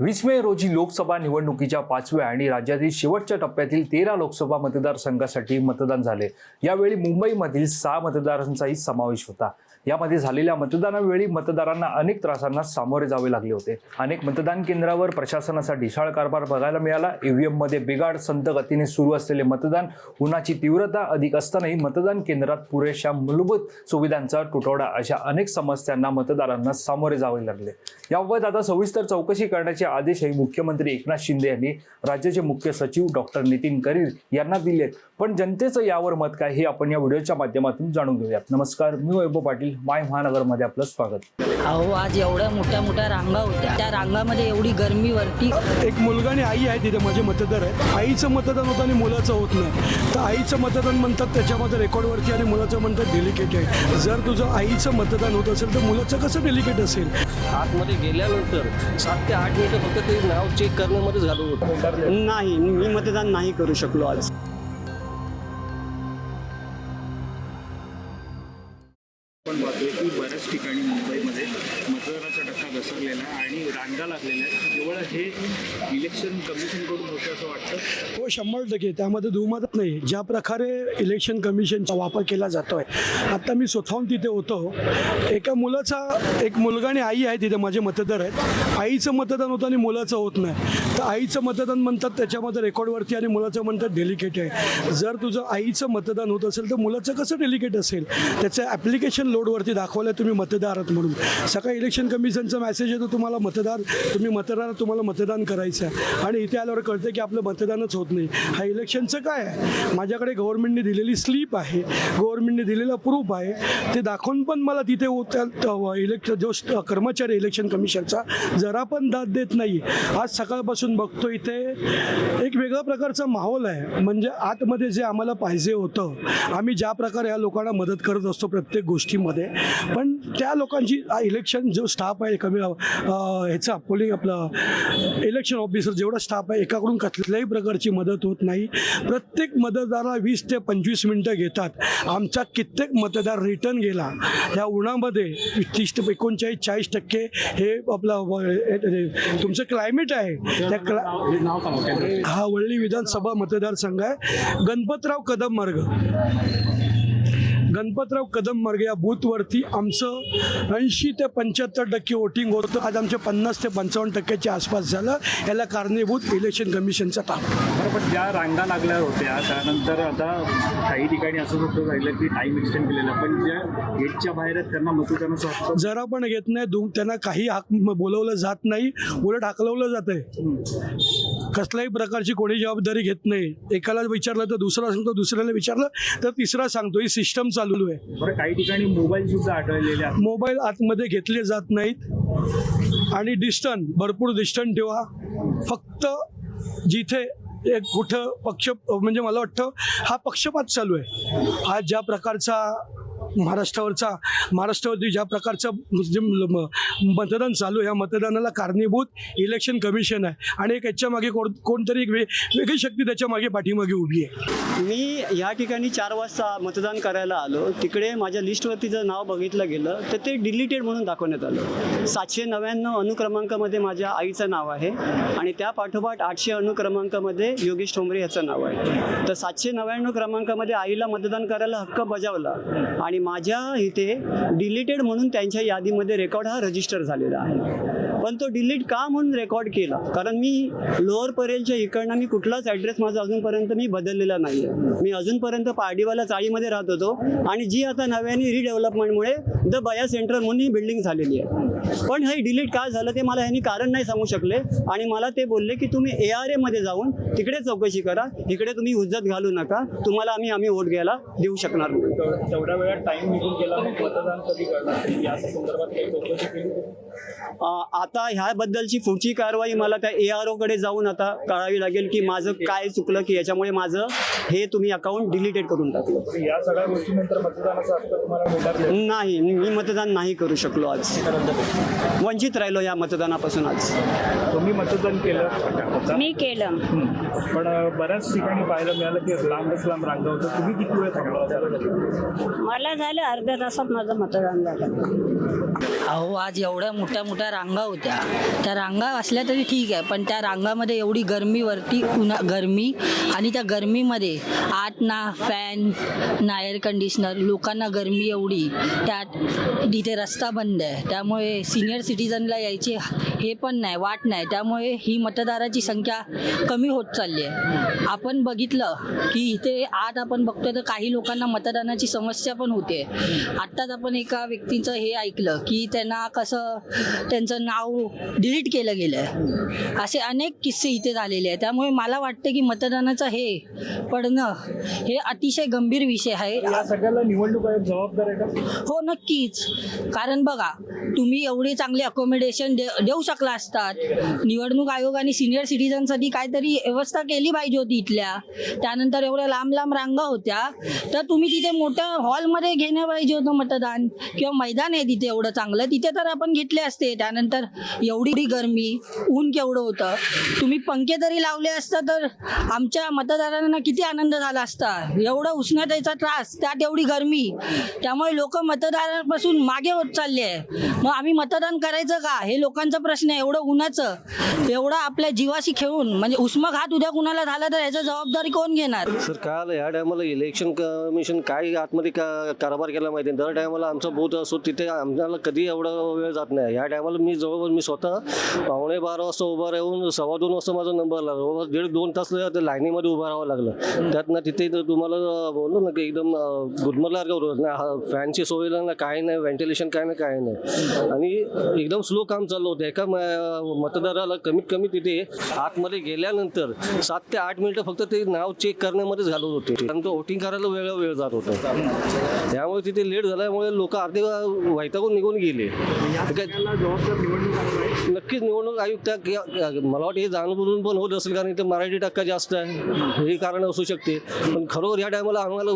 वीस मे रोजी लोकसभा निवडणुकीच्या पाचव्या आणि राज्यातील शेवटच्या टप्प्यातील तेरा लोकसभा मतदारसंघासाठी मतदान झाले. यावेळी मुंबईमधील सहा मतदारांचाही समावेश होता. यामध्ये झालेल्या मतदानावेळी मतदारांना अनेक त्रासांना सामोरे जावे लागले होते. अनेक मतदान केंद्रावर प्रशासनाचा ढिसाळ कारभार बघायला मिळाला. ईव्हीएममध्ये बिघाड संत गतीने सुरू असलेले मतदान उन्हाची तीव्रता अधिक असतानाही मतदान केंद्रात पुरेशा मूलभूत सुविधांचा तुटवडा अशा अनेक समस्यांना मतदारांना सामोरे जावे लागले. याबाबत आता सविस्तर चौकशी करण्याचे आदेशही मुख्यमंत्री एकनाथ शिंदे यांनी राज्याचे मुख्य सचिव डॉक्टर नितीन करीर यांना दिलेत. पण जनतेचं यावर मत काय हे आपण या व्हिडिओच्या माध्यमातून जाणून घेऊयात. नमस्कार मी वैभव पाटील माय महानगरमध्ये आपलं स्वागत. अहो आज एवढ्या मोठ्या मोठ्या रांगा होत्या. त्या रांगामध्ये एवढी गरमी वरती एक मुलगा आणि आई आहे तिथे माझे मतदार आहेत. आईचं मतदान होतं आणि मुलाचं होत नाही. तर आईचं मतदान म्हणतात त्याच्यामध्ये रेकॉर्डवरती आणि मुलाचं म्हणतात डेलिकेट आहे. जर तुझं आईचं मतदान होत असेल तर मुलाचं कसं डेलिकेट असेल? आतमध्ये गेल्यानंतर सात ते आठ मिनिटं फक्त ते नाव चेक करण्यामध्येच घालून होतं. नाही मी मतदान नाही करू शकलो आज. आपण पाहतोय की बऱ्याच ठिकाणी मुंबईमध्ये मतदानाचा टक्का घसरलेला आहे आणि रांगा लागलेल्या आहेत. हे इलेक्शन कमिशनकडून होतं असं वाटतं? हो शंभर टक्के. त्यामध्ये दुमतच नाही. ज्या प्रकारे इलेक्शन कमिशनचा वापर केला जातोय आता मी स्वतःहून तिथे होतो. एका मुलाचा एक मुलगा आणि आई आहे तिथे माझे मतदार आहेत. आईचं मतदान होतं आणि मुलाचं होत नाही. तर आईचं मतदान म्हणतात त्याच्यामध्ये रेकॉर्डवरती आणि मुलाचं म्हणतात डेलिकेट आहे. जर तुझं आईचं मतदान होत असेल तर मुलाचं कसं डेलिकेट असेल? त्याचं ॲप्लिकेशन लोडवरती दाखवलं तुम्ही मतदार आहात म्हणून. सकाळी इलेक्शन कमिशनचा मेसेज येतो तुम्हाला मतदार तुम्ही मतदार तुम्हाला मतदान करायचं आहे. आणि इथे आल्यावर कळतं की आपलं मतदानच होत नाही. हा इलेक्शनचं काय आहे? माझ्याकडे गव्हर्नमेंटने दिलेली स्लीप आहे. गव्हर्नमेंटने दिलेला प्रूफ आहे. ते दाखवून पण मला तिथे इलेक्शन जो स्ट- कर्मचारी इलेक्शन कमिशनचा जरा पण दाद देत नाही. आज सकाळपासून बघतो इथे एक वेगळ्या प्रकारचा माहोल आहे. म्हणजे आतमध्ये जे आम्हाला पाहिजे होतं आम्ही ज्या प्रकारे या लोकांना मदत करत असतो प्रत्येक गोष्टीमध्ये पण त्या लोकांची इलेक्शन जो स्टाफ आहे कमी ह्याचा पोलिंग आपलं इलेक्शन ऑफिसर जेवढा स्टाफ आहे एकाकडून कसल्याही प्रकारची मदत होत नाही. प्रत्येक मतदाराला वीस ते पंचवीस मिनटं घेतात. आमचा कित्येक मतदार रिटर्न गेला. या उन्हामध्ये तीस ते एकोणचाळीस चाळीस टक्के हे आपलं तुमचं क्लायमेट आहे. त्या क्ला हा वळली विधानसभा मतदारसंघ आहे. गणपतराव कदम मार्ग. गणपतराव कदम मार्ग या बूथवरती आमचं ऐंशी ते पंच्याहत्तर टक्के वोटिंग होतं. आज आमच्या पन्नास ते पंचावन्न टक्क्याच्या आसपास झालं. याला कारणीभूत इलेक्शन कमिशनचा ताप बरं पण ज्या रांगा लागल्या होत्या त्यानंतर आता काही ठिकाणी असं सुद्धा राहिलं की टाईम एक्सटेंड केलेला पण ज्या गेटच्या बाहेर त्यांना मतदानाचा जरा पण घेत नाही दु त्यांना काही बोलवलं जात नाही. उलट हाकलवलं जात आहे कसल्याही प्रकारची कोणी जबाबदारी घेत नाही. एकाला विचारलं तर दुसरा सांगतो दुसऱ्याला विचारलं तर तिसरा सांगतो. ही सिस्टम चालू आहे. काही ठिकाणी मोबाईल सुद्धा आढळलेले मोबाईल आतमध्ये घेतले जात नाहीत. आणि डिस्टन्स भरपूर डिस्टन्स ठेवा. फक्त जिथे एक कुठं पक्ष म्हणजे मला वाटतं हा पक्षपात चालू आहे. हा ज्या प्रकारचा महाराष्ट्रावरचा महाराष्ट्रावरती ज्या प्रकारचं जे म- मतदान चालू आहे या मतदानाला कारणीभूत इलेक्शन कमिशन आहे. आणि एक याच्या मागे कोण कोणतरी एक वे वेगळी शक्ती त्याच्यामागे पाठीमागे उभी आहे. मी या ठिकाणी चार वाजता मतदान करायला आलो. तिकडे माझ्या लिस्टवरती जर नाव बघितलं गेलं तर ते डिलीटेड म्हणून दाखवण्यात आलं. सातशे नव्याण्णव अनुक्रमांकामध्ये माझ्या आईचं नाव आहे आणि त्या पाठोपाठ आठशे अनुक्रमांकामध्ये योगेश ठोंबरे याचं नाव आहे. तर सातशे नव्याण्णव क्रमांकामध्ये आईला मतदान करायला हक्क बजावला आणि माझ्या इथे डिलीटेड म्हणून त्यांच्या यादीमध्ये रेकॉर्ड हा रजिस्टर झालेला आहे. पण तो डिलीट का म्हणून रेकॉर्ड केला? कारण मी लोअर परेलच्या इकडनं मी कुठलाच ॲड्रेस माझा अजूनपर्यंत मी बदललेला नाही आहे मी अजूनपर्यंत पारडीवाला चाळीमध्ये राहत होतो आणि जी आता नव्याने रिडेव्हलपमेंटमुळे द बया सेंटर म्हणून ही बिल्डिंग झालेली आहे. पण हे डिलीट काय झालं ते मला ह्यांनी कारण नाही सांगू शकले. आणि मला ते बोलले की तुम्ही ए आर एमध्ये जाऊन तिकडे चौकशी करा. इकडे तुम्ही हुज्जत घालू नका. तुम्हाला आम्ही आम्ही वोट घ्यायला देऊ शकणार नाही. तेवढ्या वेळात टाईम निघून गेला. मग मतदान कधी करणार? या संदर्भात काही चौकशी केली आता ह्याबद्दलची पुढची कारवाई मला त्या ए आर ओकडे जाऊन आता कळावी लागेल की माझं काय चुकलं की याच्यामुळे माझं हे तुम्ही अकाउंट डिलीटेड करून टाकलं. या सगळ्या गोष्टीनंतर मतदानाचा तुम्हाला नाही. नाही मी मतदान नाही करू शकलो आज. वंचित राहिलो या मतदानापासून आज. तुम्ही मतदान केलं. मी केलं. पण बऱ्याच ठिकाणी पाहायला मिळालं की लांबच लांब रांगा होतं. तुम्ही किती वेळ थांबला मला झालं अर्ध्या तासात माझं मतदान झालं. अहो आज एवढ्या मोठ्या मोठ्या रांगा होत्या. त्या रांगा असल्या तरी ठीक आहे पण त्या रांगामध्ये एवढी गरमीवरती उन्हा गरमी आणि त्या गरमीमध्ये आत ना फॅन ना एअर कंडिशनर लोकांना गरमी एवढी. त्यात तिथे रस्ता बंद आहे. त्यामुळे सिनियर सिटीजनला यायची हे पण नाही वाट नाही. त्यामुळे ही मतदाराची संख्या कमी होत चालली आहे. आपण बघितलं की इथे आत आपण बघतोय तर काही लोकांना मतदानाची समस्या पण होते. आत्ताच आपण एका व्यक्तीचं हे ऐकलं की त्यांना कसं त्यांचं नाव डिलीट केलं गेलं आहे असे अनेक किस्से इथे झालेले आहेत. त्यामुळे मला वाटतं की मतदानाचं हे पडणं हे अतिशय गंभीर विषय आहे. या सगळ्याला निवडणूक आयोग जबाबदार आहे का? हो नक्कीच. कारण बघा तुम्ही एवढी चांगली अकोमोडेशन दे देऊ शकला असतात. निवडणूक आयोग आणि सिनियर सिटीजनसाठी काहीतरी व्यवस्था केली पाहिजे होती इथल्या. त्यानंतर एवढ्या लांब लांब रांगा होत्या. तर तुम्ही तिथे मोठ्या हॉलमध्ये घेणं पाहिजे होतं मतदान किंवा मैदान आहे तिथे एवढं चांगलं. तिथे तर आपण घेतले असते. त्यानंतर एवढी गरमी ऊन केवढं होतं. तुम्ही पंखे तरी लावले असता तर आमच्या मतदारांना किती आनंद झाला असता. एवढा उष्णतेचा त्रास त्यात एवढी गरमी. त्यामुळे लोक मतदारांपासून मागे होत चालले आहे. मग आम्ही मतदान करायचं का? हे लोकांचा प्रश्न आहे. एवढं उन्हाचं एवढं आपल्या जीवाशी खेळून म्हणजे उष्माघात उद्या कुणाला झाला तर याची जबाबदारी कोण घेणार? सर काल ह्या टायमाला इलेक्शन कमिशन काय आतमध्ये का कारभार केला माहिती दर टायमाला आमचा बूथ असतो तिथे आम्हाला कधी एवढा वेळ जात नाही. ह्या टायमाला मी जवळपास मी स्वतः पावणे बारा वाजता उभा राहून सव्वा दोन वाजता माझा नंबर लागला दीड दोन तास लाईनीमध्ये उभं राहावं लागलं. त्यातनं तिथे तर तुम्हाला बोललो ना की एकदम गुदमरल्यासारखं होतं. ना हा फॅनची सोय ना काही नाही व्हेंटिलेशन काय नाही काय नाही. आणि एकदम स्लो काम चाललं होतं. एका मतदाराला कमीत कमी तिथे आतमध्ये गेल्यानंतर सात ते आठ मिनिटं फक्त ते नाव चेक करण्यामध्येच घालत होते. कारण तो वोटिंग करायला वेगळा वेळ जात होता. त्यामुळे तिथे लेट झाल्यामुळे लोक अर्धे वैतागून निघून गेले. नक्कीच निवडणूक आयुक्त मला वाटतं हे जाणून पण होत असेल कारण इथे मराठी टक्का जास्त आहे. हे कारण असू शकते. पण खरोखर या टायमाला आम्हाला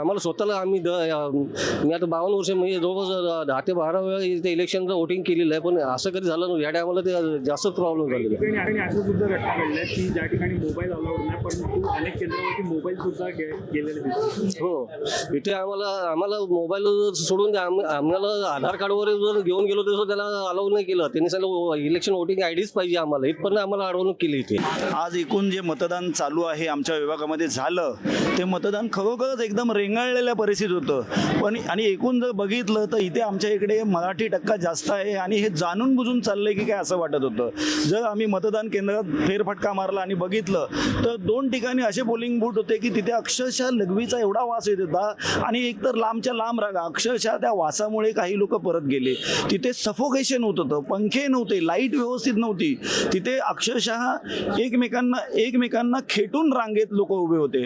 आम्हाला स्वतःला आम्ही द- मी आता बावन्न वर्ष म्हणजे जवळपास दहा ते बारा वेळा इथे इलेक्शनचं वोटिंग केलेलं आहे. पण असं कधी झालं नव्हतं. या टायमाला ते जास्तच प्रॉब्लेम झालेला आहे. ठिकाणी आणि असं सुद्धा घटना घडल्या की ज्या ठिकाणी मोबाईल अलाउड नाही परंतु अनेक केंद्रावरती मोबाईल सुद्धा गेलेले दिसतात. हो. इथे आम्हाला आम्हाला मोबाईल सोडून द्या आम- आम्हाला आधार कार्डवर जर घेऊन गेलो तर त्याला अलाउ नाही केलं. त्यांनी सांगितलं इलेक्शन वोटिंग आय डीच पाहिजे आम्हाला. इथपर्यंत आम्हाला अडवणूक केली इथे. आज एकूण जे मतदान चालू आहे आमच्या विभागामध्ये झालं ते मतदान खरोखरच एकदम रेंगाळलेल्या परिस्थितीत होतं. पण आणि एकूण जर बघितलं तर इथे आमच्या इकडे मराठी टक्का जास्त आहे आणि हे जाणून बुजून चाललंय की काय असं वाटत होतं. जर आम्ही मतदान केंद्रात फेरफटका मारला आणि बघितलं तर दोन ठिकाणी असे पोलिंग बूट होते की तिथे अक्षरशः लघवीचा एवढा वास येत होता आणि एकतर लांबच्या लांब रागा अक्षरशः त्या वासामुळे काही लोक परत गेले. तिथे सफोकेशन होत होतं पंखे नव्हते लाइट व्यवस्थित नव्हती. तिथे अक्षरशः एकमेकांना एकमेकांना खेटून रांगेत लोक उभे होते.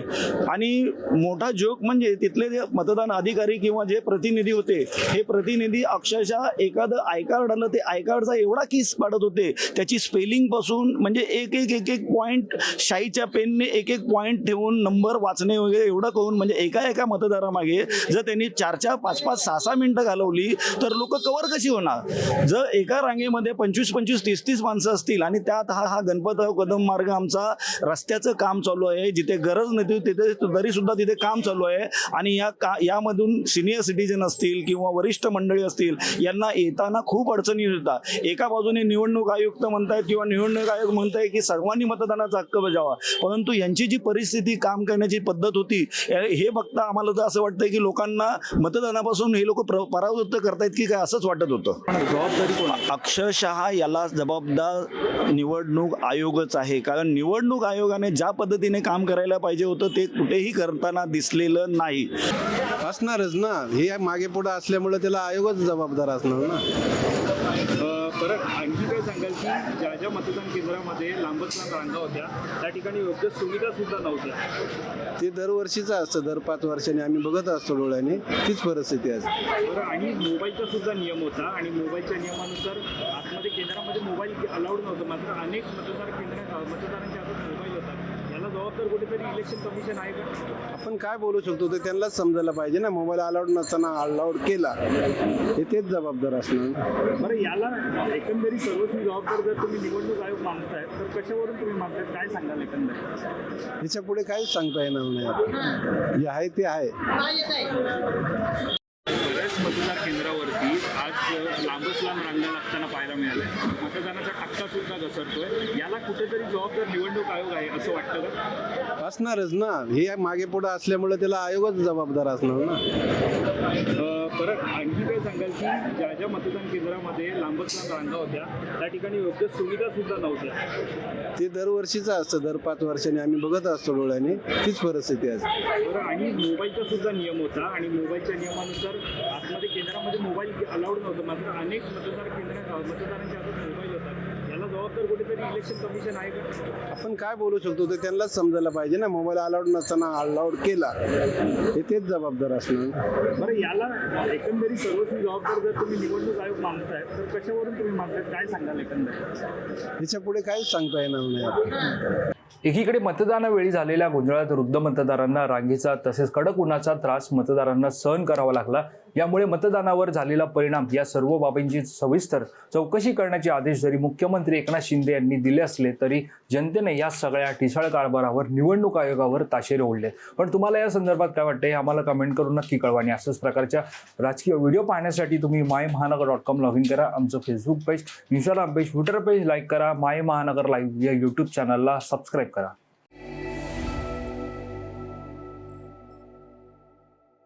आणि मोठा जोक म्हणजे तिथले जे मतदान अधिकारी किंवा जे प्रतिनिधी होते हे प्रतिनिधी अक्षरशः एखादं आय कार्ड आलं ते आय कार्डचा एवढा किस पाडत होते. त्याची स्पेलिंगपासून म्हणजे एक एक एक एक पॉईंट शाईच्या पेनने एक एक पॉईंट ठेवून नंबर वाचणे वगैरे एवढं करून म्हणजे एका एका मतदारामागे जर त्यांनी चार चार पाच पाच सहा सहा मिनिटं घालवली तर लोक कवर कशी होणार? जर एका रांगेमध्ये पंचवीस पंचवीस तीस तीस माणसं असतील आणि त्यात हा हा गणपतराव कदम मार्ग आमचा रस्त्याचं काम चालू आहे जिथे गरज नव्हती तिथे तरी सुद्धा तिथे काम चालू आहे. आणि या का यामधून सिनियर सिटीजन असतील किंवा वरिष्ठ मंडळी असतील यांना येताना खूप अडचणी होतात एका बाजूने निवडणूक आयुक्त म्हणतायत किंवा निवडणूक आयोग म्हणताय की सर्वांनी मतदानाचा हक्क बजावा. परंतु यांची जी परिस्थिती काम करण्याची पद्धत होती हे बघता आम्हाला तर असं वाटतंय की लोकांना मतदानापासून हे लोक परावृत्त करतायत की काय असंच वाटत होतं. जबाबदारी कोण? अक्षरशः याला जबाबदार निवडणूक आयोगच आहे. कारण निवडणूक आयोगाने ज्या पद्धतीने काम करायला पाहिजे होतं ते कुठेही करताना दिसलेलं नाही. असणारच ना. हे मागे पुढे असल्यामुळे त्याला आयोगच जबाबदार असणार. ना अ, परत आणखी काय सांगाल की ज्या ज्या मतदान केंद्रामध्ये लांबच लांब रांगा होत्या त्या ठिकाणी योग्य सुविधा सुद्धा नव्हत्या. ते दरवर्षीचं असतं दर पाच वर्षांनी आम्ही बघत असतो डोळ्याने तीच परिस्थिती असते बरं आणि मोबाईलचा सुद्धा नियम होता आणि मोबाईलच्या नियमानुसार आतमध्ये केंद्रामध्ये मोबाईल अलाउड नव्हतं मात्र अनेक मतदार केंद्र मतदारांच्या हातात मोबाईल होता. जबाबदार कुठेतरी इलेक्शन कमिशन आहे का? आपण काय बोलू शकतो ते त्यांनाच समजायला पाहिजे ना. मोबाईल अलाउड नसताना अलाउड केला हे तेच जबाबदार असणार. बरं याला एकंदरीत सर्वस्वी जबाबदार जर तुम्ही निवडणूक आयोग मानताय तर कशावरून तुम्ही मानताय काय सांगाल एकंदरीत? ह्याच्या पुढे काहीच सांगता येणार नाही. जे आहे ते आहे. याच मतदार केंद्रावरती आज लांबच लांब रांगा लागताना पाहायला मिळाल्या. मतदानाचा टक्का सुद्धा घसरतोय. याला कुठेतरी जबाबदार निवडणूक आयोग आहे असं वाटतं का? असणारच ना. हे मागे पुढे असल्यामुळे त्याला आयोगच जबाबदार असणार ना. परत आणखी काय सांगाल की ज्या ज्या मतदान केंद्रामध्ये लांबच लांब रांगा होत्या त्या ठिकाणी योग्य सुविधा सुद्धा नव्हत्या. ते दरवर्षीचं असतं. दर पाच वर्षांनी आम्ही बघत असतो डोळ्याने. तीच परिस्थिती असते आणि मोबाईलचा सुद्धा नियम होता. आणि मोबाईलच्या नियमानुसार आतमध्ये केंद्रामध्ये मोबाईल अलाउड नव्हतं. मात्र अनेक मतदार केंद्र मतदारांच्या हातात मोबाईल होता याला जबाबदार कुठेतरी इलेक्शन कमिशन आहे का? आपण काय बोलू शकतो? ते त्यांनाच समजायला पाहिजे ना. मोबाईल अलाउड नसताना अलाउड केला हे तेच जबाबदार असणार. बरं याला एकंदरीत सर्वस्वी जबाबदार जर तुम्ही निवडणूक आयोग मानताय तर कशावरून तुम्ही मानताय काय सांगाल एकंदरीत? ह्याच्या पुढे काहीच सांगता येणार नाही. एकीकडे मतदानावेळी झालेल्या गोंधळात वृद्ध मतदारांना रांगेचा तसेच कडक उन्हाचा त्रास मतदारांना सहन करावा लागला. यामुळे मतदानावर झालेला परिणाम या सर्व बाबींची सविस्तर चौकशी करण्याचे आदेश जरी मुख्यमंत्री एकनाथ शिंदे यांनी दिले असले तरी जनतेने या सगळ्या ठिसाळ कारभारावर निवडणूक आयोगावर ताशेरे ओढले. पण तुम्हाला या संदर्भात काय वाटतं हे आम्हाला कमेंट करून नक्की कळवा आणि असंच प्रकारच्या राजकीय व्हिडिओ पाहण्यासाठी तुम्ही माय महानगर डॉट कॉम लॉग इन करा. आमचं Facebook page Instagram page Twitter page like करा. माय महानगर लाईव्ह या यूट्यूब चॅनलला सबस्क्राईब करा